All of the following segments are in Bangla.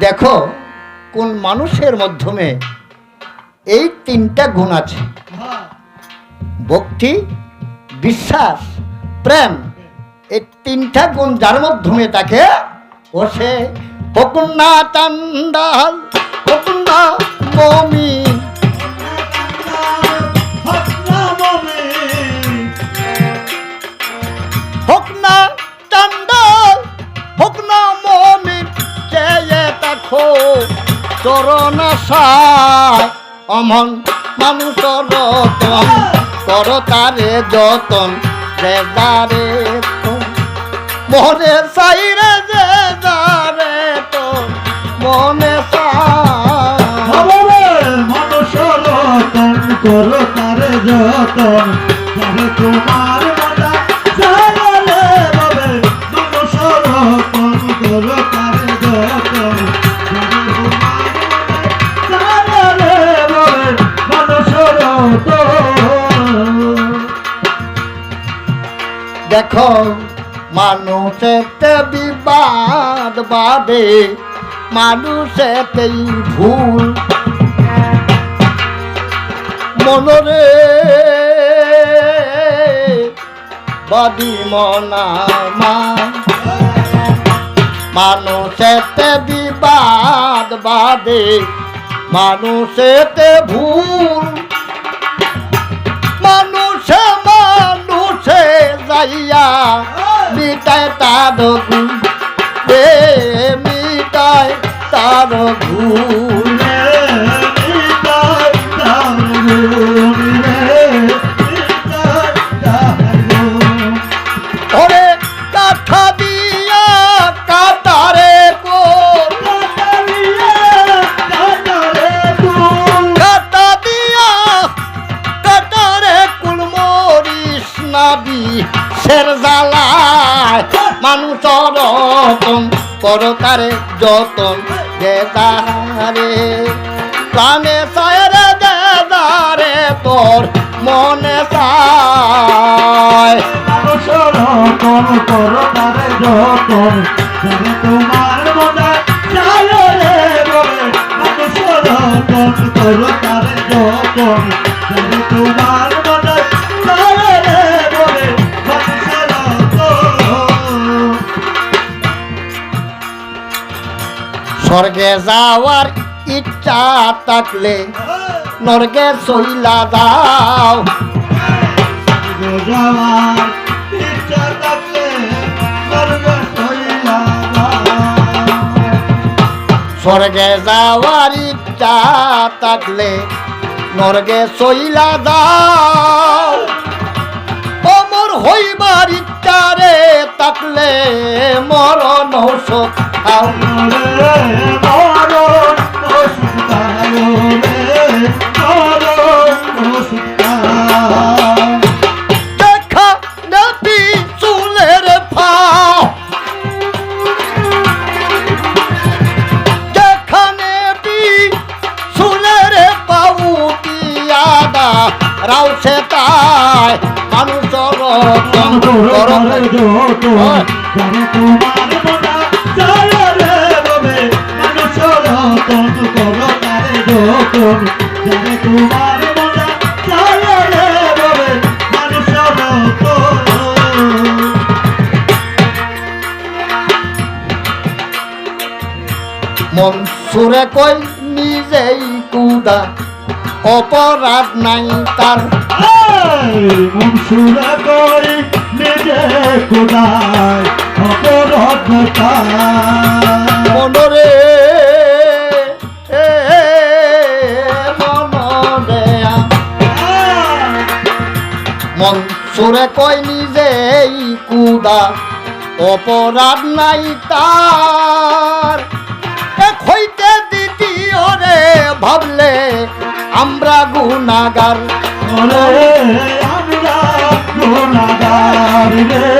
দেখো, কোন মানুষের মাধ্যমে এই তিনটা গুণ আছে। ভক্তি, বিশ্বাস, প্রেম, এই তিনটা গুণ যার মাধ্যমে তাকে বসে। সে হকুন্না চান্দাল হকুন্না মমি চরণ অমন মানুষ রতন। কর তারে যতন রে দারে মনে সাইরে যে দারে দেখো মানুষেতে বিবাদ বাদে মানুষেতেই ভুল। মনরে বাদি মনামা মানুষেতে বিবাদ বাদে মানুষেতে ভুল। তার গুণ মানুষ রতন করতারে যতন দেদারে। প্রাণে সায়রে দেদারে তোর মনে চায় তোমার মনে চালো রে বলে মানুষ রতন করো যতন তোমার স্বর্গে যাওয়ার ইচ্ছা থাকলে নর্গে ইচ্ছা থাকলে স্বর্গ যাওয়ার ইচ্ছা থাকলে নর্গে চইলা যাও অমর হইবার ইচ্ছা রে থাকলে মরণ ঔষধ রতন করতে তোমার মনসুরে কই নিজেই কুদা অপরাধ নাই তার। মনরে এ, মনরে মনসুরে কই নিজেই কুদা অপরাধ নাই তার। এক হইতে দ্বিতীয় রে ভাবলে ওরে আমরা গুণাগার রে।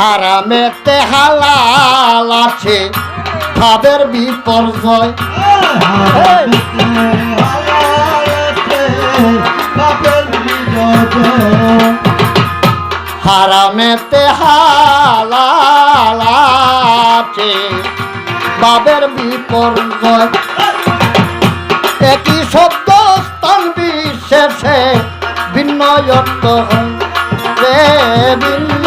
হারামেতে হালাল আছে, ভাবের বিপর্যয়। হারামেতে হালাল আছে, ভাবের বিপর্যয়। একই শব্দ স্থান বিশেষে ভিন্ন অর্থ হয় ভিন্ন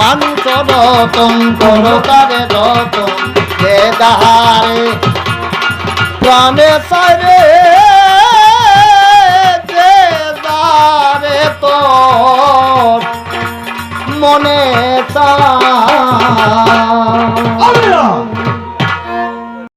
মানুষ রতন করো তারে রতন। যে দাহারে প্রাণে সারে